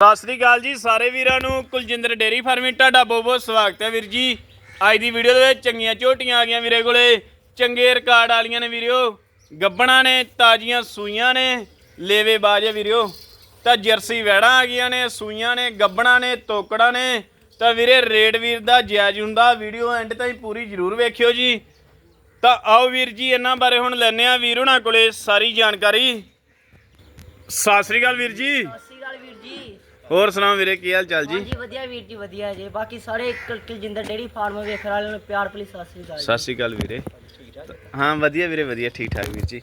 ਸਤਿ ਸ੍ਰੀ ਅਕਾਲ ਜੀ ਸਾਰੇ ਵੀਰਾਂ ਨੂੰ, ਕੁਲਜਿੰਦਰ ਡੇਰੀ ਫਾਰਮਿੰਗ, ਤੁਹਾਡਾ ਬਹੁਤ ਬਹੁਤ ਸਵਾਗਤ ਹੈ ਵੀਰ ਜੀ। ਅੱਜ ਦੀ ਵੀਡੀਓ ਦੇ ਵਿੱਚ ਚੰਗੀਆਂ ਝੋਟੀਆਂ ਆ ਗਈਆਂ ਵੀਰੇ ਕੋਲੇ। ਚੰਗੇ ਰਿਕਾਰਡ ਵਾਲੀਆਂ ਨੇ ਵੀਰਿਓ। ਗੱਬਣਾ ਨੇ, ਤਾਜ਼ੀਆਂ ਸੂਈਆਂ ਨੇ, ਲੇਵੇ ਬਾਜੇ ਵੀਰਿਓ। ਤਾਂ ਜਰਸੀ ਵੈੜਾਂ ਆ ਗਈਆਂ ਨੇ, ਸੂਈਆਂ ਨੇ, ਗੱਬਣਾ ਨੇ, ਤੋਕੜਾਂ ਨੇ। ਤਾਂ ਵੀਰੇ ਰੇਡ ਵੀਰ ਦਾ ਜਾਇਜ਼ ਹੁੰਦਾ, ਵੀਡੀਓ ਐਂਡ ਤਾਈਂ ਪੂਰੀ ਜ਼ਰੂਰ ਵੇਖਿਓ ਜੀ। ਤਾਂ ਆਓ ਵੀਰ ਜੀ, ਇਹਨਾਂ ਬਾਰੇ ਹੁਣ ਲੈਣੇ ਆ ਵੀਰ ਉਹਨਾਂ ਕੋਲੇ ਸਾਰੀ ਜਾਣਕਾਰੀ। ਸਤਿ ਸ੍ਰੀ ਅਕਾਲ ਵੀਰ ਜੀ। ਸਤਿ ਸ਼੍ਰੀ ਅਕਾਲ ਵੀਰ ਜੀ। ਹੋਰ ਸੁਣਾਓ ਵੀਰੇ ਕੀ ਹਾਲ ਚਾਲ ਜੀ? ਹਾਂਜੀ ਵਧੀਆ ਵੀਰ ਜੀ ਵਧੀਆ ਜੀ। ਬਾਕੀ ਸਾਰੇ ਕੁਲ- ਕੁਲਜਿੰਦਰ ਡੇਰੀ ਫਾਰਮ ਵੇਖਣ ਵਾਲਿਆਂ ਨੂੰ ਪਿਆਰ ਭਲੀ ਸਤਿ ਸ਼੍ਰੀ ਅਕਾਲ ਜੀ। ਸਤਿ ਸ਼੍ਰੀ ਅਕਾਲ ਵੀਰੇ। ਹਾਂ ਵਧੀਆ ਵੀਰੇ ਵਧੀਆ ਠੀਕ ਠਾਕ ਵੀਰ ਜੀ।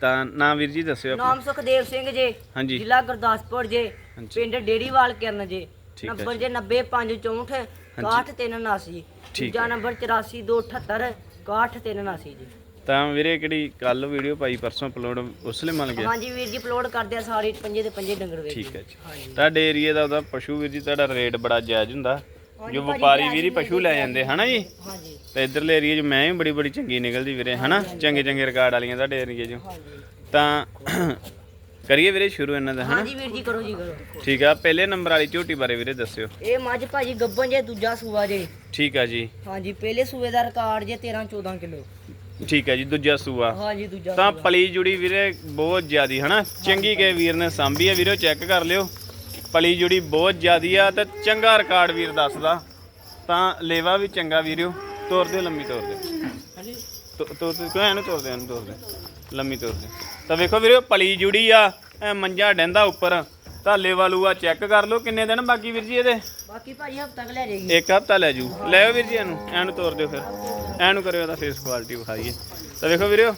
ਤਾਂ ਨਾਮ ਵੀਰ ਜੀ ਦੱਸਿਓ ਆਪਣਾ। ਨਾਮ ਸੁਖਦੇਵ ਸਿੰਘ ਜੀ ਹਾਂਜੀ। ਜ਼ਿਲ੍ਹਾ ਗੁਰਦਾਸਪੁਰ ਜੀ ਹਾਂਜੀ। ਪਿੰਡ ਡੇਰੀਵਾਲ ਕਿਰਨ ਜੀ। ਠੀਕ ਹੈ ਨੰਬਰ ਜੀ। 90564 61379 ਠੀਕ ਦੂਜਾ ਨੰਬਰ 84278 61379 ਜੀ। ਤਾਂ ਵੀਰੇ ਕਿਹੜੀ ਕੱਲ ਵੀਡੀਓ ਪਾਈ ਪਰਸੋਂ ਅਪਲੋਡ ਉਸ ਲਈ ਮੰਨ ਗਿਆ? ਹਾਂਜੀ ਵੀਰ ਜੀ ਅਪਲੋਡ ਕਰਦੇ ਆ ਸਾਰੇ ਪੰਜੇ ਦੇ ਪੰਜੇ ਡੰਗਰ ਵੇਚ ਠੀਕ ਹੈ ਜੀ। ਹਾਂਜੀ। ਤੁਹਾਡੇ ਏਰੀਆ ਦਾ ਉਹਦਾ ਪਸ਼ੂ ਵੀਰ ਜੀ ਤੁਹਾਡਾ ਰੇਟ ਬੜਾ ਜਾਇਜ਼ ਹੁੰਦਾ। ਜੋ ਵਪਾਰੀ ਵੀਰੀ ਪਸ਼ੂ ਲੈ ਜਾਂਦੇ ਹਨਾ ਜੀ? ਹਾਂਜੀ। ਤੇ ਇਧਰਲੇ ਏਰੀਆ 'ਚ ਮੈਂ ਵੀ ਬੜੀ ਬੜੀ ਚੰਗੀ ਨਿਕਲਦੀ ਵੀਰੇ ਹਨਾ? ਚੰਗੇ ਚੰਗੇ ਰਿਕਾਰਡ ਵਾਲੀਆਂ ਤੁਹਾਡੇ ਏਰੀਆ 'ਚ। ਤਾਂ ਕਰੀਏ ਵੀਰੇ ਸ਼ੁਰੂ ਇਹਨਾਂ ਦਾ ਹਨਾ? ਹਾਂਜੀ ਵੀਰ ਜੀ ਕਰੋ ਜੀ ਕਰੋ। ਠੀਕ ਆ ਪਹਿਲੇ ਨੰਬਰ ਵਾਲੀ ਝੋਟੀ ਬਾਰੇ ਵੀਰੇ ਦੱਸਿਓ। ਇਹ ਮੱਝ ਭਾਜੀ ਗੱਬਨ ਜੇ ਦੂਜਾ ਸੂਆ ਜੇ। ਠੀਕ ਆ ਜੀ। ਹਾਂਜੀ ਪਹਿਲੇ ਸੂਏ ਦਾ ਰਿਕਾਰਡ ਜੇ 13 14 ਕਿਲੋ। ਠੀਕ ਆ ਜੀ ਦੂਜਾ ਸੂਆ। ਹਾਂਜੀ ਦੂਜਾ ਤਾਂ। ਪਲੀ ਜੁੜੀ ਵੀਰੇ ਬਹੁਤ ਜ਼ਿਆਦੀ ਹਨਾ? ਚੰਗੀ ਕੇ ਵੀਰ ਨੇ ਸਾਂਭੀ ਆ ਵੀਰੋ ਚੈੱਕ ਕਰ ਲਿਓ। ਪਲੀ ਜੁੜੀ ਬਹੁਤ ਜ਼ਿਆਦੀ ਆ ਤੇ ਚੰਗਾ ਰਿਕਾਰਡ ਵੀਰ ਦੱਸਦਾ। ਤਾਂ ਲੇਵਾ ਵੀ ਚੰਗਾ ਵੀਰਿਓ ਤੋਰ ਦਿਓ ਲੰਮੀ ਤੋਰ ਦਿਓ। ਹਾਂਜੀ। ਤੋਰ ਦਿਓ ਕਿਉਂ ਇਹਨੂੰ ਤੋਰ ਦਿਓ ਇਹਨੂੰ ਤੋਰ ਦਿਓ। ਲੰਮੀ ਤੋਰ ਦਿਓ। ਤਾਂ ਵੇਖੋ ਵੀਰੋ ਪਲੀ ਜੁੜੀ ਆ ਮੰਜਾ ਡੈਂਦਾ ਉੱਪਰ। ਤਾਂ ਲੇਵਾ ਲੂਆ ਚੈੱਕ ਕਰ ਲਓ ਕਿੰਨੇ ਦਿਨ ਬਾਕੀ ਵੀਰ ਜੀ ਇਹਦੇ? ਬਾਕੀ ਭਾਜੀ ਹਫਤਾ ਕ ਲੈ ਜਾਏਗੀ ਇੱਕ ਹਫਤਾ ਲੈ ਜੂ ਲੈ ਆਓ ਵੀਰ ਜੀ ਇਹਨੂੰ ਇਹਨੂੰ ਤੋਰ ਦਿਓ ਫਿਰ। ਇਹਨੂੰ ਕਰਿਓ ਇਹਦਾ ਫੇਸ ਕੁਆਲਿਟੀ ਵਿਖਾਈਏ। ਤਾਂ ਵੇਖੋ ਵੀਰਿਓ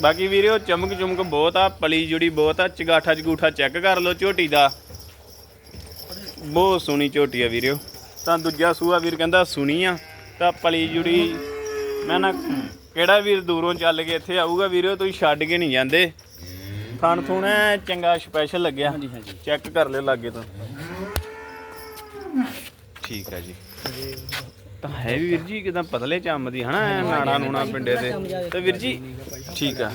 ਬਾਕੀ ਵੀਰਿਓ ਚਮਕ ਚਮਕ ਬਹੁਤ ਆ ਪਲੀ ਜੁੜੀ ਬਹੁਤ ਆ ਚਗਾਠਾ ਚਗੂਠਾ ਚੈੱਕ ਕਰ ਲਓ ਝੋਟੀ ਦਾ। ਬਹੁਤ ਸੋਹਣੀ ਝੋਟੀ ਆ ਵੀਰਿਓ ਤਾਂ ਦੂਜਾ ਸੂਆ ਵੀਰ ਕਹਿੰਦਾ ਸੁਣੀ ਆ ਤਾਂ ਪਲੀ ਜੁੜੀ ਮੈਂ ਨਾ ਕਿਹੜਾ ਵੀਰ ਦੂਰੋਂ ਚੱਲ ਕੇ ਇੱਥੇ ਆਊਗਾ ਵੀਰਿਓ ਤੁਸੀਂ ਛੱਡ ਕੇ ਨਹੀਂ ਜਾਂਦੇ। ਥਣ ਥੁਣ ਐਂ ਚੰਗਾ ਸਪੈਸ਼ਲ ਲੱਗਿਆ। ਹਾਂਜੀ ਹਾਂਜੀ। ਚੈੱਕ ਕਰ ਲਿਓ ਲਾਗੇ ਤੋਂ। ਠੀਕ ਹੈ ਜੀ। ਤਾਂ ਹੈ ਵੀ ਵੀਰ ਜੀ ਕਿਦਾਂ ਪਤਲੇ ਚੰਮ ਦੀ ਹਨਾ ਐਂ ਨਾੜਾ ਨੂਣਾ ਪਿੰਡੇ ਦੇ। ਤੇ ਵੀਰ ਜੀ ਠੀਕ ਆ।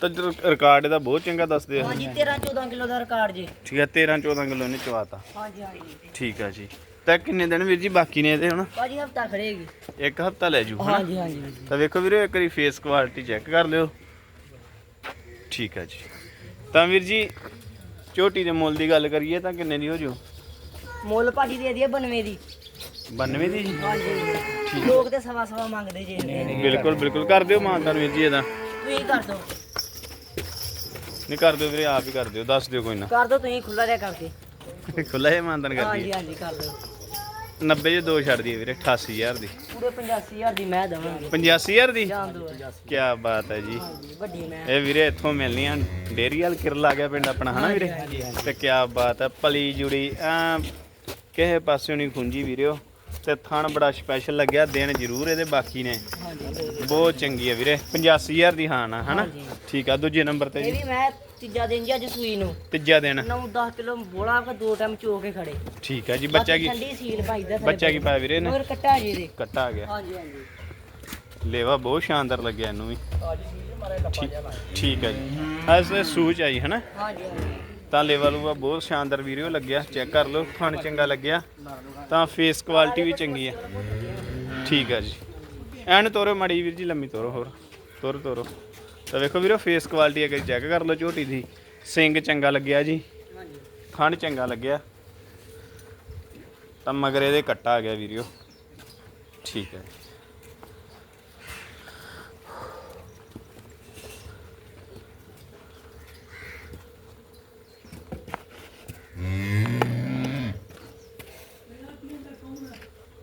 ਤਾਂ ਜ- ਰਿਕਾਰਡ ਇਹਦਾ ਬਹੁਤ ਚੰਗਾ ਦੱਸਦੇ ਆ। ਹਾਂਜੀ 13 14 ਕਿਲੋ ਦਾ ਰਿਕਾਰਡ ਜੀ। ਠੀਕ ਹੈ 13 14 ਕਿਲੋ ਨੇ ਚਵਾਤਾ ਹਾਂਜੀ ਹਾਂਜੀ। ਠੀਕ ਆ ਜੀ। ਤਾਂ ਕਿੰਨੇ ਦਿਨ ਵੀਰ ਜੀ ਬਾਕੀ ਨੇ ਇਹਦੇ ਹੁਣ ਭਾਜੀ ਹਫਤਾ ਖੜੇਗੀ ਇੱਕ ਹਫਤਾ ਲੈ ਜੂ ਹਨਾ? ਹਾਂਜੀ ਹਾਂਜੀ ਹਾਂਜੀ। ਤਾਂ ਵੇਖੋ ਵੀਰੇ ਇੱਕ ਵਾਰੀ ਫੇਸ ਕੁਆਲਿਟੀ ਚੈੱਕ ਕਰ ਲਿਓ। ਠੀਕ ਹੈ ਜੀ। ਤਾਂ ਵੀਰ ਜੀ ਝੋਟੀ ਦੇ ਮੁੱਲ ਦੀ ਗੱਲ ਕਰੀਏ ਤਾਂ ਕਿੰਨੇ ਦੀ ਹੋ ਜੂ? ਮੁੱਲ ਭਾਜੀ ਦੇ ਦਈਏ 92 ਦੀ। 92 ਦੀ? ਜੀ ਹਾਂਜੀ ਲੋਕ ਤੇ ਸਵਾ ਸਵਾ ਮੰਗਦੇ ਜੀ ਬਿਲਕੁਲ ਬਿਲਕੁਲ। ਕਰ ਦਿਓ ਮਾਨਤਾਨ ਵੀਰ ਜੀ ਇਹਦਾ। ਤੁਸੀਂ ਕਰ ਦਿਓ। ਨਹੀਂ ਕਰ ਦਿਓ ਵੀਰੇ ਆਪ ਹੀ ਕਰ ਦਿਓ। ਦੱਸ ਦਿਓ ਕੋਈ ਨਾ। ਕਰ ਦਿਓ ਤੁਸੀਂ ਖੁੱਲਾ ਜਿਹਾ ਕਰਕੇ। ਖੁੱਲਾ ਜਿਹਾ ਮਾਨਤਾਨ ਕਰ ਹਾਂਜੀ ਹਾਂਜੀ ਕਰ ਦਿਓ। 90 ਜੇ ਦੋ ਛੱਡ ਦਈਏ ਵੀਰੇ 88000 ਦੀ। ਪੂਰੇ 85000 ਦੀ ਮੈਂ ਦਵਾਂਗੇ। 85000 ਦੀ? ਕੀ ਬਾਤ ਹੈ ਜੀ। ਵੱਡੀ ਮੈਂ। ਇਹ ਵੀਰੇ ਇੱਥੋਂ ਮਿਲਣੀਆਂ ਡੇਰੀ ਵਾਲ ਕਿਰਲ ਆ ਗਿਆ ਪਿੰਡ ਆਪਣਾ ਹਨਾ ਵੀਰੇ? ਤੇ ਕੀ ਬਾਤ ਹੈ ਪਲੀ ਜੁੜੀ ਆ ਕਿਸੇ ਪਾਸਿਓਂ ਨਹੀਂ ਖੁੰਜੀ ਵੀਰਿਓ ਤੇ ਥਣ ਬੜਾ ਸਪੈਸ਼ਲ ਲੱਗਿਆ ਦਿਨ ਜ਼ਰੂਰ ਇਹਦੇ ਬਾਕੀ ਨੇ। ਬਹੁਤ ਚੰਗੀ ਹੈ ਵੀਰੇ 85000 ਦੀ ਹਾਂ ਨਾ ਹਨਾ। ਠੀਕ ਆ ਦੂਜੇ ਨੰਬਰ ਤੇ ਇਹ ਜੀ ਵੀ ਮੈਂ ਤੀਜਾ ਦਿਨ ਜੀ ਅੱਜ ਸੂਈ ਨੂੰ। ਤੀਜਾ ਦਿਨ। 9-10 ਕਿਲੋ ਬੋਲਾ ਕੇ ਦੋ ਟਾਈਮ ਚੋ ਕੇ ਖੜੇ। ਠੀਕ ਆ ਜੀ ਬੱਚਾ ਕੀ ਠੰਡੀ ਸੀਲ ਭਾਈ ਦਾ ਬੱਚਾ ਕੀ ਪਾਇਆ ਵੀਰੇ ਨੇ ਹੋਰ ਕੱਟਾ ਜੀ ਦੇ ਕੱਟਾ ਆ ਗਿਆ। ਹਾਂਜੀ ਹਾਂਜੀ। ਲੇਵਾ ਬਹੁਤ ਸ਼ਾਨਦਾਰ ਲੱਗਿਆ ਇਹਨੂੰ ਵੀ। ਠੀਕ- ਹੈ ਜੀ। ਐਸੇ ਸੂਚ ਆਈ ਹਨਾ? ਹਾਂਜੀ ਹਾਂਜੀ। ਤਾਂ ਲੇਵਾ ਲੂਵਾ ਬਹੁਤ ਸ਼ਾਨਦਾਰ ਵੀਡੀਓ ਲੱਗਿਆ। ਚੈੱਕ ਕਰ ਲਓ ਖਾਣ ਚੰਗਾ ਲੱਗਿਆ। ਤਾਂ ਫੇਸ ਕੁਆਲਿਟੀ ਵੀ ਚੰਗੀ ਹੈ ਠੀਕ ਹੈ ਜੀ। ਐਨ ਤੋਰੋ ਮੜੀ ਵੀਰ ਜੀ ਲੰਮੀ ਤੋਰੋ ਹੋਰ। ਤੋਰੋ ਤੋਰੋ। ਤਾਂ ਵੇਖੋ ਵੀਰੋ ਫੇਸ ਕੁਆਲਿਟੀ ਅਗਰ ਚੈੱਕ ਕਰ ਲਓ ਝੋਟੀ ਦੀ। ਸਿੰਗ ਚੰਗਾ ਲੱਗਿਆ ਜੀ। ਹਾਂਜੀ। ਖੰਡ ਚੰਗਾ ਲੱਗਿਆ। ਤਾਂ ਮਗਰ ਇਹਦੇ ਕੱਟਾ ਆ ਗਿਆ ਵੀਡੀਓ ਠੀਕ ਹੈ।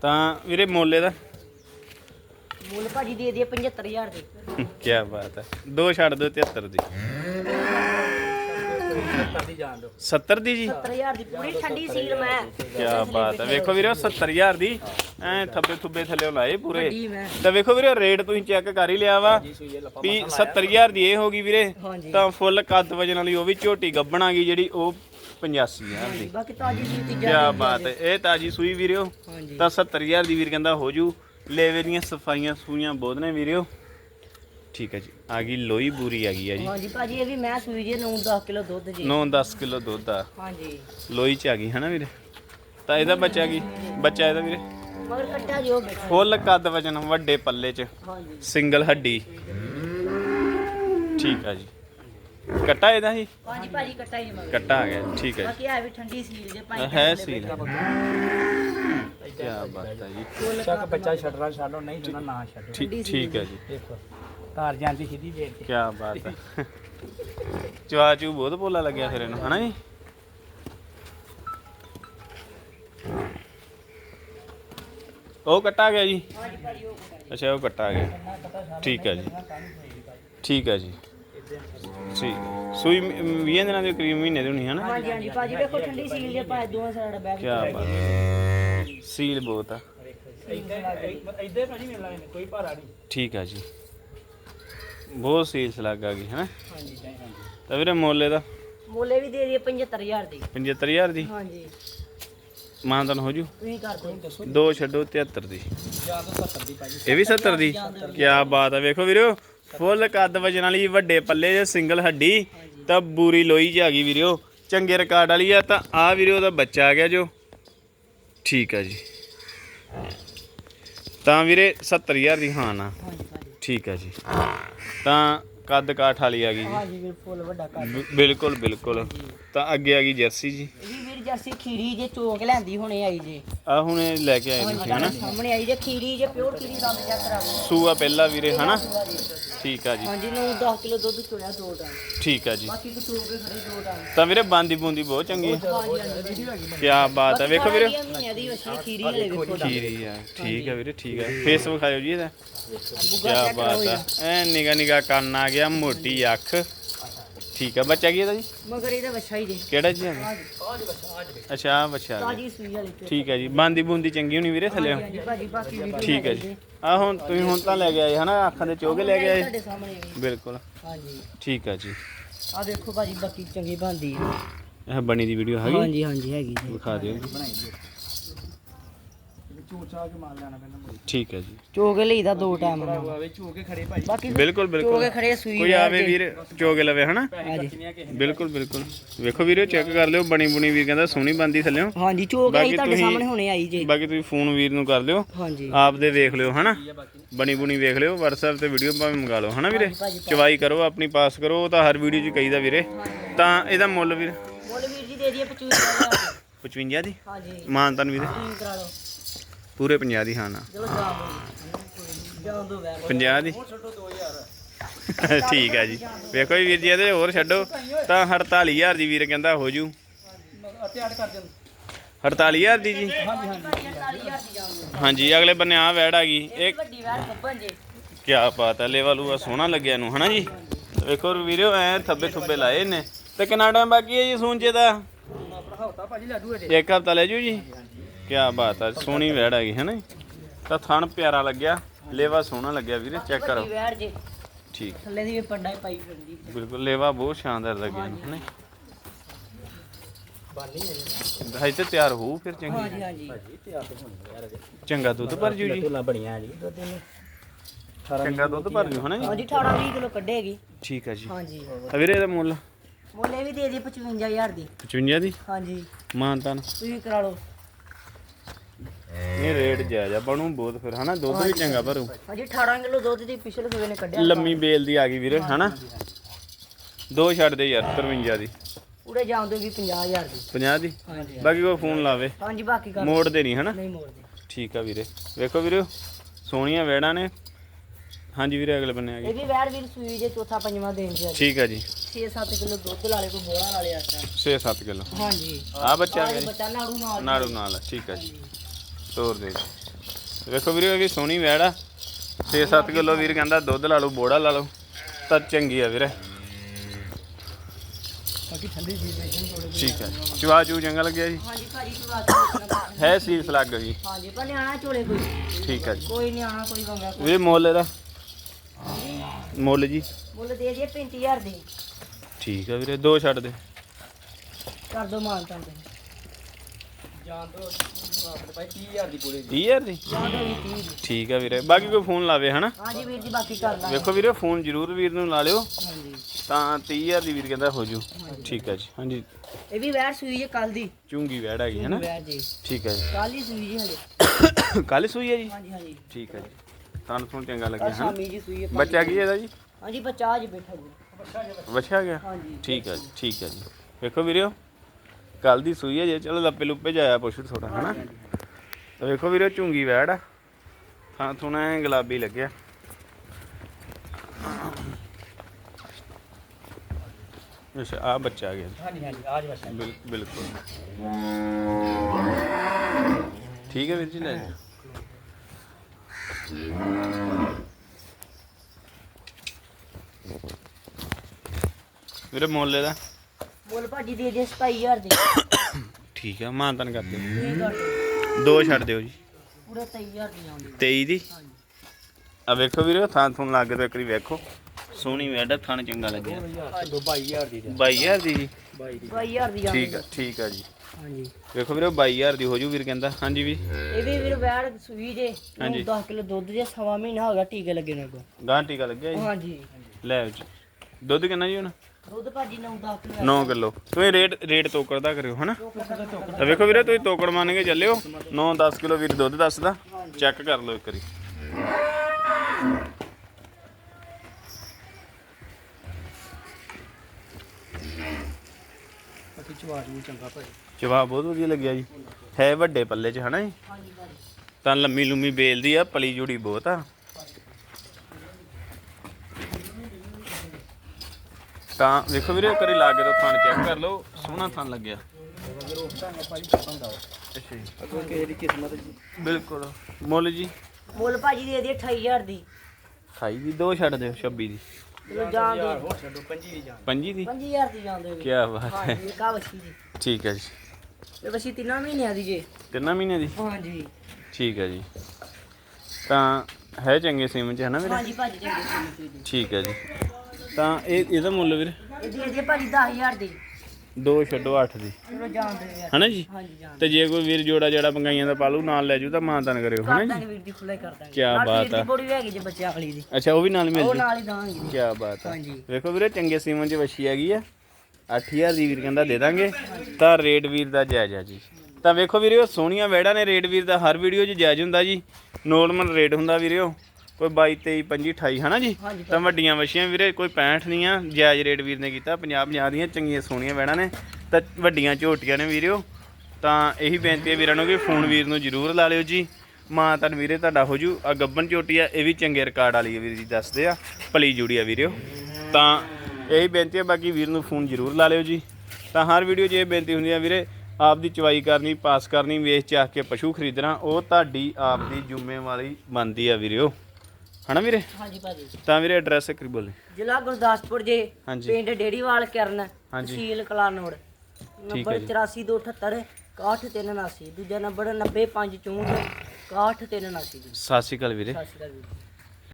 ਤਾਂ ਵੀਰੇ ਮੋਲੇ ਦਾ। ਮੁੱਲ ਭਾਜੀ ਦੇ ਦਈਏ 75000 ਦੇ। ਕੀ ਬਾਤ ਹੈ। ਦੋ ਛੱਡ ਦਿਓ 73 ਦੀ। 70 ਦੀ ਜੀ? 70000 ਦੀ ਪੂਰੀ ਠੰਡੀ ਸੀਲ ਮੈਂ। ਕੀ ਬਾਤ ਹੈ। ਵੇਖੋ ਵੀਰੇ 70000 ਦੀ। ਐ ਥੱਬੇ ਥੁੱਬੇ ਥੱਲੇ ਲਾਏ ਪੂਰੇ। ਵੱਡੀ ਮੈਂ। ਤਾਂ ਵੇਖੋ ਵੀਰੇ ਰੇਟ ਤੁਸੀਂ ਚੈੱਕ ਕਰ ਹੀ ਲਿਆ ਵਾ ਵੀ 70000 ਦੀ ਇਹ ਹੋ ਗਈ ਵੀਰੇ। ਹਾਂਜੀ। ਤਾਂ ਫੁੱਲ ਕੱਦ ਵਜਨ ਵਾਲੀ ਉਹ ਵੀ ਝੋਟੀ ਗੱਬਣਾ ਗਈ ਜਿਹੜੀ ਉਹ 85000 ਦੀ। ਬਾਕੀ ਤਾਜੀ ਸੀ ਕੀ ਤੀਜਾ ਬਾਤ ਹੈ। ਇਹ ਤਾਜੀ ਸੂਈ ਵੀਰਿਓ ਹਾਂਜੀ। ਤਾਂ 70000 ਦੀ ਵੀਰ ਕਹਿੰਦਾ ਹੋ ਜੂ। ਲੇਵੇ ਦੀਆਂ ਸਫਾਈਆਂ ਸੂਈਆਂ ਬਹੁਤ ਨੇ ਵੀਰਿਓ ਠੀਕ ਹੈ ਜੀ। ਆ ਗਈ ਲੋਈ ਬੂਰੀ ਆ ਗਈ ਆ ਜੀ। ਹਾਂਜੀ ਭਾਜੀ ਇਹ ਵੀ ਮੈਂ ਸੂਈ ਜੀ 9-10 ਕਿਲੋ ਦੁੱਧ ਜੀ। 9-10 ਕਿਲੋ ਦੁੱਧ ਆ। ਹਾਂਜੀ। ਲੋਈ ਚ ਆ ਗਈ ਹੈ ਨਾ ਵੀਰੇ? ਤਾਂ ਇਹਦਾ ਬੱਚਾ ਕੀ? ਬੱਚਾ ਇਹਦਾ ਵੀਰੇ? ਮਗਰ ਕੱਟਾ ਜੋ ਬੈਠਾ। ਫੁੱਲ ਕੱਦ ਵਜਨ ਵੱਡੇ ਪੱਲੇ ਚ। ਹਾਂਜੀ। ਸਿੰਗਲ ਹੱਡੀ। ਠੀਕ ਆ ਜੀ। ਕੱਟਾ ਇਹਦਾ ਹੀ? ਹਾਂਜੀ ਭਾਜੀ ਕੱਟਾ ਹੀ ਮਗਰ। ਕੱਟਾ ਆ ਗਿਆ ਠੀਕ ਹੈ ਬਾਕੀ ਹੈ ਵੀ ਠੰਡੀ ਸੀਲ ਜੇ ਭਾਈ ਹੈ ਸੀਲ। ਕੀ ਬਾਤ ਹੈ ਜੀ। ਸ਼ੱਕ ਬੱਚਾ ਛੱਡਣਾ ਛੱਡੋ ਨਹੀਂ ਛੱਡਣਾ ਨਾ ਛੱਡੋ। ਠੀਕ ਠੀਕ ਹੈ ਜੀ। ਦੇਖੋ। ਧਾਰ ਜਾਂਦੀ ਸਿੱਧੀ ਵੇਚ ਕੇ। ਕੀ ਬਾਤ ਹੈ ਚਵਾ ਚੂ ਬਹੁਤ ਬੋਲਾ ਲੱਗਿਆ ਫਿਰ ਇਹਨੂੰ ਹਨਾ ਜੀ? ਉਹ ਕੱਟਾ ਗਿਆ ਜੀ? ਭਾਜੀ ਅੱਛਾ ਉਹ ਕੱਟਾ ਗਿਆ। ਠੀਕ ਹੈ ਜੀ। ਠੀਕ ਹੈ ਜੀ। ਸੀ ਸੂਈ 20 ਦਿਨਾਂ ਦੇ ਕਰੀਬ ਮਹੀਨੇ ਦੀ ਹੋਣੀ ਹੈ ਨਾ ਹਾਂਜੀ ਹਾਂਜੀ। ਭਾਜੀ ਵੇਖੋ ਠੰਡੀ ਸੀਲ ਜੇ ਭਾਈ ਦੋਵਾਂ ਸਾਡਾ ਬੈਗ ਕੀ ਬਾਤ ਹੈ ਸੀਲ ਬਹੁਤ ਆ। ਇੱਧੇ ਭਾਜੀ ਮਿਲ ਲਾਂਗੇ ਕੋਈ ਭਾਰਾ ਨਹੀਂ। ਠੀਕ ਆ ਜੀ। ਬਹੁਤ ਸੀਲਸ ਲੱਗ ਆ ਗਈ ਹੈ ਨਾ ਹਾਂਜੀ ਤਾਂ ਵੀਰੇ ਮੁੱਲ ਦਾ ਮੋਲੇ ਵੀ ਦੇ ਦਈਏ 75000 ਦੀ। 75000 ਦੀ? ਹਾਂਜੀ। ਮਾਨਤਨ ਹੋ ਜੂ? ਤੁਸੀਂ ਕਰ ਦਿਓ। ਦੋ ਛੱਡੋ 73 ਦੀ। ਜਾਂ ਤਾਂ 70 ਦੀ ਭਾਜੀ। ਇਹ ਵੀ 70 ਦੀ? ਕੀ ਬਾਤ ਆ ਵੇਖੋ ਵੀਰੋ ਫੁੱਲ ਕੱਦ ਵਜਨ ਵਾਲੀ ਵੱਡੇ ਪੱਲੇ ਜੇ ਸਿੰਗਲ ਹੱਡੀ ਤਾਂ ਬੂਰੀ ਲੋਈ ਚ ਆ ਗਈ ਵੀਰੋ। ਚੰਗੇ ਰਿਕਾਰਡ ਵਾਲੀ ਆ ਤਾਂ ਆ ਵੀਰੋ ਦਾ ਬੱਚਾ ਆ ਗਿਆ ਜੋ। ਠੀਕ ਆ ਜੀ। ਤਾਂ ਵੀਰੇ 70000 ਦੀ ਹਾਂ ਨਾ ਠੀਕ ਆ ਜੀ। ਤਾਂ ਕੱਦ ਕਾਠ ਵਾਲੀ ਆ ਗਈ ਜੀ। ਹਾਂਜੀ ਵੀਰ ਫੁੱਲ ਵੱਡਾ ਬਿ- ਬਿਲਕੁਲ ਬਿਲਕੁਲ। ਤਾਂ ਅੱਗੇ ਆ ਗਈ ਜਰਸੀ ਜੀ। ਇਹ ਵੀ ਵੀਰ ਜਰਸੀ ਖੀਰੀ ਜੇ ਚੋਕ ਲੈਂਦੀ ਹੁਣੇ ਆਈ ਜੇ। ਆ ਹੁਣ ਇਹ ਲੈ ਕੇ ਆਏ ਤੁਸੀਂ ਹਨਾ? ਸਾਹਮਣੇ ਆਈ ਜੇ ਖੀਰੀ ਜੇ ਪਿਓਰ ਖੀਰੀ ਦੰਦ ਚੈੱਕ ਕਰਾ ਸੂਆ ਪਹਿਲਾ ਵੀਰੇ ਹਨਾ? ਠੀਕ ਆ ਜੀ। ਹਾਂਜੀ ਨੂੰ 10 ਕਿਲੋ ਦੁੱਧ ਚੋਇਆ ਦੋ ਟਾਈਮ। ਠੀਕ ਆ ਜੀ। ਬਾਕੀ ਕੋ ਚੋਕ ਕੇ ਖੜੇ ਦੋ ਟਾਈਮ। ਤਾਂ ਵੀਰੇ ਬਾਂਦੀ ਬੂੰਦੀ ਬਹੁਤ ਚੰਗੀ ਹੈ ਕੀ ਬਾਤ ਹੈ ਵੇਖੋ ਵੀਰੇ। ਦੀ ਖੀਰੀ ਵੇਖੋ ਖੀਰੀ ਆ। ਠੀਕ ਆ ਵੀਰੇ ਠੀਕ ਆ। ਫੇਸ ਵਿਖਾਇਓ ਜੀ ਇਹਦਾ। ਕੀ ਬਾਤ ਆ। ਐ ਨਿਗਾ ਨਿਗਾ ਕੰਨ ਆ ਗਿਆ ਮੋਟੀ ਅੱਖ। ਠੀਕ ਆ ਬੱਚਾ ਕੀ ਇਹਦਾ ਜੀ? ਮਗਰ ਇਹਦਾ ਵਛਾ ਹੀ ਜੇ। ਕਿਹੜਾ ਜੀ ਹੈਗਾ ਅੱਛਾ ਆਹ ਬੱਚਾ ਆ ਗਿਆ। ਤਾਜੀ ਸੂਈ ਵਾਲੇ ਤੇ। ਠੀਕ ਹੈ ਜੀ ਬਾਂਦੀ ਬੂੰਦੀ ਚੰਗੀ ਹੋਣੀ ਵੀਰੇ ਥੱਲੇ? ਹਾਂਜੀ ਭਾਜੀ ਬਾਕੀ ਵੀਡੀਓ ਠੀਕ ਹੈ ਜੀ। ਆ ਹੁਣ ਤੁਸੀਂ ਹੁਣ ਤਾਂ ਲੈ ਕੇ ਆਏ ਹਨਾ ਅੱਖਾਂ ਦੇ ਚੋਗੇ ਲੈ ਕੇ ਆਏ? ਤੁਹਾਡੇ ਸਾਹਮਣੇ ਵੀ। ਬਿਲਕੁਲ। ਹਾਂਜੀ। ਠੀਕ ਆ ਜੀ। ਆ ਦੇਖੋ ਭਾਜੀ ਬਾਕੀ ਚੰਗੀ ਬਣਦੀ ਹੈ ਇਹ ਬਣੀ ਦੀ ਵੀਡੀਓ ਹੈਗੀ? ਹਾਂਜੀ ਹਾਂਜੀ ਹੈਗੀ ਜੀ। ਵਿਖਾ ਦਿਓ। ਜੀ। ਬਣਾਈ ਜੀ ਚੂਚਾ ਕੇ ਮਾਰ ਲੈਣਾ ਪੈਂਦਾ ਮੁੰਡੇ। ਠੀਕ ਹੈ ਜੀ। ਚੋਗੇ ਲਈਦਾ ਦੋ ਟਾਈਮ ਆਵੇ ਚੂ ਕੇ ਖੜੇ ਭਾਜੀ ਬਾਕੀ ਬਿਲਕੁਲ ਬਿਲਕੁਲ। ਚੋਗੇ ਖੜੇ ਸੂਈ ਕੋਈ ਨਾਲ ਆਵੇ ਤੇ- ਵੀਰ ਚੋਗੇ ਲਵੇ ਹਨਾ? ਹਾਂਜੀ। ਕਿੰਨੀਆਂ ਕਿਸੇ ਬਿਲਕੁਲ ਬਿਲਕੁਲ। ਵੇਖੋ ਵੀਰੇ ਚੈੱਕ ਕਰ ਲਿਓ ਬਣੀ ਬੁਣੀ ਵੀਰ ਕਹਿੰਦਾ ਸੋਹਣੀ ਬੰਦੀ ਥੱਲਿਓ ਹਾਂਜੀ ਚੋਗ ਬਾਕੀ ਲਈ ਤੁਹਾਡੇ ਤੁਸੀਂ- ਸਾਹਮਣੇ ਹੁਣੇ ਆਈ ਜੇ। ਬਾਕੀ ਤੁਸੀਂ ਫੋਨ ਵੀਰ ਨੂੰ ਕਰ ਲਿਓ। ਹਾਂਜੀ। ਆਪ ਦੇ ਵੇਖ ਲਿਓ ਹਨਾ? ਬਣੀ ਬੁਣੀ ਵੇਖ ਲਿਓ WhatsApp ਤੇ ਵੀਡੀਓ ਭਾਵੇਂ ਮੰਗਾ ਲਓ ਹਨਾ ਵੀਰੇ? ਭਾਜੀ, ਚਵਾਈ ਕਰੋ ਆਪਣੀ ਪਾਸ ਕਰੋ ਉਹ ਤਾਂ ਹਰ ਵੀਡੀਓ 'ਚ ਕਹੀਦਾ ਵੀਰੇ। ਤਾਂ ਇਹਦਾ ਮੁੱਲ ਵੀਰ? ਬੋਲ ਵੀਰ ਜੀ ਦੇ ਦਈਏ 55000 55 ਦੀ? ਹਾਂਜੀ। ਮਾਨਤਨ ਵੀਰੇ। ਤੁਸੀਂ ਕਰਾ ਲਓ। ਪੂਰੇ 50 ਦੀ ਹਾਂ ਨਾ ਜਾਮ ਦੋ ਵੈਰ 50 ਦੀ? ਠੀਕ ਆ ਜੀ। ਵੇਖੋ ਜੀ ਵੀਰ ਜੀ ਇਹਦੇ ਹੋਰ ਛੱਡੋ। ਤਾਂ 48000 ਦੀ ਵੀਰ ਕਹਿੰਦਾ ਹੋ ਜੂ। ਅਤੇ ਅੱਡ ਕਰ ਦਿੰਦੇ 48000 ਦੀ ਜੀ? ਹਾਂਜੀ ਹਾਂਜੀ। 40000 ਦੀ ਜਾਮ ਦੋ ਹਾਂਜੀ ਅਗਲੇ ਬੰਨੇ ਆ ਵੈੜ ਆ ਗਈ। ਇਹ ਵੱਡੀ ਵੈਰ ਕੱਪਣ ਜੇ। ਕੀ ਬਾਤ ਹੈ ਲੇਵਾ ਲੂਆ ਸੋਹਣਾ ਲੱਗਿਆ ਨੂੰ ਹਨਾ ਜੀ? ਵੇਖੋ ਵੀਡੀਓ ਐ ਥੱਬੇ ਥੁੱਬੇ ਲਾਏ ਨੇ ਤੇ ਕਿੰਨਾ ਟਾਈਮ ਬਾਕੀ ਹੈ ਜੀ ਸੂੰਚੇ ਦਾ? ਹੌਤਾ ਭਾਜੀ ਲੈ ਜੂ ਇੱਕ ਹਫਤਾ ਲੈ ਜੂ ਜੀ? ਕੀ ਬਾਤ ਹੈ ਸੋਹਣੀ ਵੈੜ ਆ ਗਈ ਹੈ ਨਾ? ਤਾਂ ਥਣ ਪਿਆਰਾ ਲੱਗਿਆ ਲੇਵਾ ਸੋਹਣਾ ਲੱਗਿਆ ਵੀਰੇ ਚੈੱਕ ਕਰੋ। ਜੇ। ਠੀਕ। ਥੱਲੇ ਦੀ ਵੀ ਪੰਡਾ ਹੀ ਪਾਈ ਫਿਰਦੀ ਬਿਲਕੁਲ ਲੇਵਾ ਬਹੁਤ ਸ਼ਾਨਦਾਰ ਲੱਗਿਆ ਨੂੰ ਹੈ ਨਾ ਹੈ ਭਾਈ ਤੇ ਤਿਆਰ ਹੋਊ ਫਿਰ ਚੰਗੀ। ਹਾਂਜੀ ਹਾਂਜੀ। ਭਾਜੀ ਤੇ ਆਪੇ ਹੁੰਦੀ ਯਾਰ ਇਹਦੇ ਚੰਗਾ ਦੁੱਧ ਭਰ ਜੂ ਜੀ। ਢੋਲਾ ਬਣੀਆਂ ਜੀ। ਦੁੱਧ 18 ਚੰਗਾ ਦੁੱਧ ਭਰ ਜੂ ਹਨਾ ਜੀ? ਹਾਂਜੀ 18 20 ਕਿਲੋ ਕੱਢੇਗੀ। ਠੀਕ ਆ ਜੀ। ਹਾਂਜੀ। ਵੀਰੇ ਇਹਦਾ ਮੁੱਲ? ਮੁੱਲੇ ਵੀ ਦੇ ਦੀ 55000 ਦੀ। 55 ਦੀ? ਹਾਂਜੀ। ਮਾਨਤਾਨ। ਤੁਸੀਂ ਕਰਾ ਲਓ। ਇਹ ਰੇਟ ਜਾਇਜ਼ ਆ ਬਣੂ ਬਹੁਤ ਫਿਰ ਹਨਾ? ਦੁੱਧ ਵੀ ਚੰਗਾ ਭਰੂ। ਹਾਂਜੀ 18 ਕਿਲੋ ਦੁੱਧ ਦੀ ਪਿਛਲੇ ਨੇ ਕੱਢਿਆ। ਲੰਮੀ ਬੇਲ ਦੀ ਆ ਗਈ ਵੀਰੇ ਹਨਾ? ਦੋ ਛੱਡ ਦੇ ਯਾਰ 53 ਦੀ। ਉੜੇ ਜਾਂਦੇ ਵੀ 50000 ਦੀ। 50 ਦੀ? ਹਾਂਜੀ ਬਾਕੀ ਕੋਈ ਫੋਨ ਲਾਵੇ। ਹਾਂਜੀ ਬਾਕੀ ਕਰ। ਮੋੜ ਦੇ ਨਹੀਂ ਹਨਾ? ਨਹੀਂ ਮੋੜਦੇ। ਠੀਕ ਆ ਵੀਰੇ। ਵੇਖੋ ਵੀਰੇ ਸੋਹਣੀਆਂ ਵੇੜਾਂ ਨੇ। ਹਾਂਜੀ ਵੀਰੇ ਅਗਲੇ ਬੰਨੇ ਆ ਇਹ ਗਏ ਵੀ ਵੈਰ ਵੀਰ ਸੂਈ ਜੇ ਚੌਥਾ ਪੰਜਵਾਂ ਦੇਣ ਚ ਠੀਕ ਆ ਜੀ। 6-7 ਕਿਲੋ ਦੁੱਧ ਲਾਲੇ ਕੋਈ ਬੋਲਾ ਲਾਲੇ ਆਟਾ 6-7 ਕਿਲੋ। ਹਾਂਜੀ। ਆ ਬੱਚਾ ਬੱਚਾ ਨਾੜੂ ਨਾਲ। ਨਾੜੂ ਨਾਲ ਠੀਕ ਆ ਜੀ। ਤੋਰ ਦੇ। ਵੇਖੋ ਵੀਰੇ ਇਹ ਵੀ ਸੋਹਣੀ ਵੈੜ ਆ। 6-7 ਕਿਲੋ ਵੀਰ ਕਹਿੰਦਾ ਦੁੱਧ ਲਾ ਲਓ ਬੋੜਾ ਲਾ ਲਓ। ਤਾਂ ਚੰਗੀ ਆ ਵੀਰੇ। ਬਾਕੀ ਠੰਡੀ ਸੀਜ਼ਨ ਥੋੜੇ ਠੀਕ ਆ। ਚਵਾ ਚੂ ਚੰਗਾ ਲੱਗਿਆ ਜੀ? ਹਾਂਜੀ ਭਾਜੀ ਹੈ ਸੀਸ ਲੱਗ ਗਈ। ਹਾਂਜੀ ਪਰ ਨਿਆਣਾ ਝੋਲੇ ਕੋਈ ਠੀਕ ਆ ਜੀ। ਕੋਈ ਨਿਆਣਾ ਕੋਈ ਕੋਈ ਵੀਰੇ ਮੁੱਲ ਇਹਦਾ? ਮੁੱਲ ਜੀ? ਮੁੱਲ ਦੇ ਦੇ 35000 ਦੀ। ਠੀਕ ਆ ਵੀਰੇ ਦੋ ਛੱਡ ਦੇ। ਕਰ ਦੋ ਮਾਨ ਤਾਂ ਤੇ ਜਾਣ ਦੋ। ਭਾਈ 30000 ਦੀ। ਪੂਰੇ 30000 ਦੀ ਜਾਂਦੇ ਵੀ 30 ਦੀ ਠੀਕ ਆ ਵੀਰੇ। ਬਾਕੀ ਕੋਈ ਫੋਨ ਲਾਵੇ ਹਨਾ? ਹਾਂਜੀ ਵੀਰ ਜੀ ਬਾਕੀ ਕਰ ਲਾਂਗੇ। ਵੇਖੋ ਵੀਰੇ ਫੋਨ ਜ਼ਰੂਰ ਵੀਰ ਨੂੰ ਲਾ ਲਿਓ। ਹਾਂਜੀ। ਤਾਂ 30000 ਦੀ ਵੀਰ ਕਹਿੰਦਾ ਹੋ ਜੂ। ਠੀਕ ਆ ਜੀ। ਹਾਂਜੀ। ਇਹ ਵੀ ਵੈਰ ਸੂਈ ਜੇ ਕੱਲ ਦੀ। ਚੁੰਗੀ ਵੈੜ ਹੈਗੀ ਹੈ ਨਾ ਵੈਰ ਜੀ। ਠੀਕ ਹੈ ਕੱਲ ਹੀ ਸੂਈ ਜੀ ਹਲੇ ਕੱਲ ਸੂਈ ਹੈ ਜੀ? ਹਾਂਜੀ ਹਾਂਜੀ। ਠੀਕ ਹੈ ਜੀ। ਤੁਹਾਨੂੰ ਸੁਣ ਚੰਗਾ ਲੱਗਿਆ ਹਾਂ ਸ਼ਾਮੀ ਜੀ ਸੂਈ ਹੈ ਬੱਚਾ ਕੀ ਹੈ ਇਹਦਾ ਜੀ? ਹਾਂਜੀ ਬੱਚਾ ਅੱਜ ਬੈਠਾ ਜੀ। ਬੱਚਾ ਗਿਆ? ਹਾਂਜੀ। ਠੀਕ ਹੈ ਜੀ ਠੀਕ ਹੈ ਜੀ। ਵੇਖੋ ਵੀਰਿਓ। ਕੱਲ ਦੀ ਸੂਈ ਹੈ ਜੇ ਚਲੋ ਲੱਪੇ ਲੁੱਪੇ ਜਾਇਆ ਪੁੱਛ ਥੋੜਾ ਹਨਾ? ਤਾਂ ਵੇਖੋ ਵੀਰਿਓ ਝੁੰਗੀ ਵੈੜ ਆ। ਥਾਂ ਥੋਣਾ ਐ ਗੁਲਾਬੀ ਲੱਗਿਆ। ਅੱਛਾ ਆ ਬੱਚਾ ਆ ਗਿਆ। ਹਾਂਜੀ ਆਜ ਬਿਲਕੁਲ। ਠੀਕ ਹੈ ਵੀਰ ਜੀ ਲੈ ਜਾਓ। ਵੀਰੇ ਮੁੱਲ ਦਾ ਭਾਜੀ ਦੇ ਦੇ 27000 ਦੀ। ਠੀਕ ਹੈ ਮਾਨਤਨ ਕਰ ਦਿਓ ਇਹ ਕਰ ਦਿਓ। ਦੋ ਛੱਡ ਦਿਓ ਜੀ। ਪੂਰੇ 23000 ਦੀ ਆਉਂਦੀ। 23 ਦੀ? ਆ ਵੇਖੋ ਵੀਰੇ ਥਾਂ ਥੁਣ ਲੱਗ ਤੇ ਇੱਕ ਵਾਰੀ ਵੇਖੋ। ਸੋਹਣੀ ਵੈਡ ਥਣ ਚੰਗਾ ਲੱਗਿਆ। ਦੋ 22000 ਦੀ 22000 ਦੀ ਜੀ। 22 ਦੀ 22000 ਦੀ ਆਉਂਦੀ ਠੀਕ ਆ ਠੀਕ ਆ ਜੀ। ਹਾਂਜੀ। ਵੇਖੋ ਵੀਰੇ 22000 ਦੀ ਹੋ ਜੂ ਵੀਰ ਕਹਿੰਦਾ। ਹਾਂਜੀ ਵੀ। ਇਹ ਵੀ ਵੀਰ ਵੈਰ ਸੂਈ ਜੇ ਹਾਂਜੀ। 10 ਕਿਲੋ ਦੁੱਧ ਜੇ ਸਵਾ ਮਹੀਨਾ ਹੋ ਗਿਆ ਟੀਕੇ ਲੱਗੇ ਨੇ ਕੋ ਗਾਂ ਟੀਕਾ ਲੱਗਿਆ ਜੀ। ਹਾਂਜੀ। ਲੈ ਆਓ ਜੀ। ਦੁੱਧ ਕਿੰਨਾ ਜੀ ਹੁਣ? ਦੁੱਧ ਭਾਜੀ 9 10 ਕਿਲੋ 9 ਕਿਲੋ। ਤੁਸੀਂ ਰੇਟ ਰੇਟ ਤੋਕੜ ਦਾ ਕਰਿਓ ਹਨਾ? ਤਾਂ ਵੇਖੋ ਵੀਰੇ ਤੁਸੀਂ ਤੋਕੜ ਮੰਨ ਕੇ ਚੱਲਿਓ। 9 10 ਕਿਲੋ ਵੀਰ ਦੁੱਧ ਦੱਸਦਾ। ਚੈੱਕ ਕਰ ਲਓ ਇੱਕ ਵਾਰੀ। ਬਾਕੀ ਚੰਗਾ ਜਵਾਬ ਬਹੁਤ ਵਧੀਆ ਲੱਗਿਆ ਜੀ। ਹੈ ਵੱਡੇ ਪੱਲੇ 'ਚ ਹਨਾ ਜੀ? ਤਾਂ ਲੰਮੀ ਲੁੰਮੀ ਬੇਲਦੀ ਆ ਪਲੀ ਜੁੜੀ ਬਹੁਤ ਆ। ਤਾਂ ਵੇਖੋ ਵੀਰੇ ਇੱਕ ਵਾਰੀ ਲਾ ਕੇ ਤਾਂ ਥਣ ਚੈੱਕ ਕਰ ਲਓ ਸੋਹਣਾ ਥਣ ਲੱਗਿਆ। ਅੱਛਾ ਜੀ ਕਿਸੇ ਦੀ ਕਿਸਮਤ ਜੀ ਬਿਲਕੁਲ। ਮੁੱਲ ਜੀ? ਮੁੱਲ ਭਾਜੀ ਦੇ ਦੇ 28000 ਦੀ। 28 ਦੀ ਦੋ ਛੱਡ ਦਿਓ 26 ਦੀ। ਚਲੋ ਜਾਣ ਦੇ। ਹੋਰ ਛੱਡੋ 25 ਦੀ? ਜਾਨ 25 ਦੀ 25000 ਦੀ ਜਾਂਦੇ ਕੀ ਬਾਤ ਹੈ। ਹਾਂਜੀ ਇਹ ਕਾ ਵਸੀ ਜੀ ਠੀਕ ਹੈ ਜੀ। ਇਹ ਵਸੀ ਤਿੰਨਾਂ ਮਹੀਨਿਆਂ ਦੀ ਜੇ। ਤਿੰਨਾਂ ਮਹੀਨੇ ਦੀ? ਹਾਂਜੀ। ਠੀਕ ਹੈ ਜੀ। ਤਾਂ ਹੈ ਚੰਗੇ ਸੀਮਨ ਚ ਹੈ ਨਾ ਵੀਰੇ? ਹਾਂਜੀ ਭਾਜੀ ਚੰਗੇ ਸੀ ਦੀ ਠੀਕ ਹੈ ਜੀ। ਤਾਂ ਇਹ ਇਹਦਾ ਮੁੱਲ ਵੀਰੇ? ਦੇ ਦੇ ਭਾਜੀ 10000 ਦੀ। ਦੋ ਛੱਡੋ 8 ਦੀ। ਚਲੋ ਜਾਣ ਦੇ ਯਾਰ। ਹਨਾ ਜੀ? ਹਾਂਜੀ ਜਾਣ ਤੇ ਜੇ ਕੋਈ ਵੀਰ ਜੋੜਾ ਜਿਹੜਾ ਪੰਗਾਈਆਂ ਦਾ ਪਾਲੂ ਨਾਲ ਲੈ ਜੂ ਤਾਂ ਮਾਨਤਨ ਕਰਿਓ ਕਰ ਹਨਾ ਦਾਂਗੇ ਜੀ ਵੀਰ ਦੀ ਖੁੱਲਾ ਹੀ ਕਰ ਦਾਂਗੇ ਕਿਆ ਬਾਤ ਵੀਰ ਦੀ ਆ। ਬੋੜੀ ਵੀ ਹੈਗੀ ਜੇ ਬੱਚਿਆਂ ਵਾਲੀ ਦੀ। ਅੱਛਾ ਉਹ ਵੀ ਨਾਲ ਮਿਲ ਉਹ ਜੂ? ਨਾਲ ਹੀ ਦਾਂਗੇ ਜੀ। ਕੀ ਬਾਤ ਆ। ਹਾਂਜੀ। ਵੇਖੋ ਵੀਰੇ ਚੰਗੇ ਸੀਮਨ ਚ ਵੱਛੀ ਹੈਗੀ ਆ। 8000 ਦੀ ਵੀਰ ਕਹਿੰਦਾ ਦੇ ਦਾਂਗੇ। ਤਾਂ ਰੇਟ ਵੀਰ ਦਾ ਜਾਇਜ਼ ਆ ਜੀ। ਤਾਂ ਵੇਖੋ ਵੀਰਿਓ ਸੋਹਣੀਆਂ ਵੈੜਾਂ ਨੇ ਰੇਟ ਵੀਰ ਦਾ। ਹਰ ਵੀਡੀਓ 'ਚ ਜਾਇਜ਼ ਹੁੰਦਾ ਜੀ। ਨੋਰਮਲ ਰੇਟ ਹੁੰਦਾ ਵੀਰਿਓ ਕੋਈ 22 23 25 28 ਹਨਾ ਜੀ? ਤਾਂ ਵੱਡੀਆਂ ਵਛੀਆਂ ਵੀਰੇ ਕੋਈ 65 ਨਹੀਂ ਆ ਜਾਇਜ਼ ਰੇਟ ਵੀਰ ਨੇ ਕੀਤਾ 50 50 ਦੀਆਂ ਚੰਗੀਆਂ ਸੋਹਣੀਆਂ ਵੈੜਾਂ ਨੇ। ਤਾਂ ਵੱਡੀਆਂ ਝੋਟੀਆਂ ਨੇ ਵੀਰਿਓ। ਤਾਂ ਇਹੀ ਬੇਨਤੀ ਹੈ ਵੀਰਾਂ ਨੂੰ ਕਿ ਫੋਨ ਵੀਰ ਨੂੰ ਜ਼ਰੂਰ ਲਾ ਲਿਓ ਜੀ। ਮਾਂ ਤਾਂ ਵੀਰੇ ਤੁਹਾਡਾ ਹੋ ਜੂ। ਆ ਗੱਬਨ ਝੋਟੀ ਆ ਇਹ ਵੀ ਚੰਗੇ ਰਿਕਾਰਡ ਵਾਲੀ ਹੈ ਵੀਰ ਜੀ ਦੱਸਦੇ ਆ। ਭਲੀ ਜੁੜੀ ਆ ਵੀਰਿਓ। ਤਾਂ ਇਹੀ ਬੇਨਤੀ ਹੈ ਬਾਕੀ ਵੀਰ ਨੂੰ ਫੋਨ ਜ਼ਰੂਰ ਲਾ ਲਿਓ ਜੀ। ਤਾਂ ਹਰ ਵੀਡੀਓ 'ਚ ਇਹ ਬੇਨਤੀ ਹੁੰਦੀ ਆ ਵੀਰੇ ਆਪ ਦੀ ਚਵਾਈ ਕਰਨੀ ਪਾਸ ਕਰਨੀ ਵੇਚ ਚਾਹ ਕੇ ਪਸ਼ੂ ਖਰੀਦਣਾ ਉਹ ਤੁਹਾਡੀ ਆਪ ਦੀ ਜ਼ਿੰਮੇਵਾਰੀ ਬਣਦੀ ਆ ਵੀਰਿਓ। ਹਨਾ ਵੀਰੇ? ਹਾਂਜੀ ਭਾਜੀ। ਤਾਂ ਵੀਰੇ ਐਡਰੈਸ ਇੱਕ ਵਾਰੀ ਬੋਲੇ। ਜ਼ਿਲ੍ਹਾ ਗੁਰਦਾਸਪੁਰ ਜੇ ਹਾਂਜੀ। ਪਿੰਡ ਡੇੜੀਵਾਲ ਕਰਨ ਹਾਂਜੀ। ਤਹਿਸੀਲ ਕਲਾਨੌਰ। ਨੰਬਰ ਜੀ। 8428 61379 ਦੂਜਾ ਨੰਬਰ 90564 61379 ਜੀ। ਸਤਿ ਸ਼੍ਰੀ ਅਕਾਲ ਵੀਰੇ। ਸਤਿ ਸ਼੍ਰੀ ਅਕਾਲ ਵੀਰ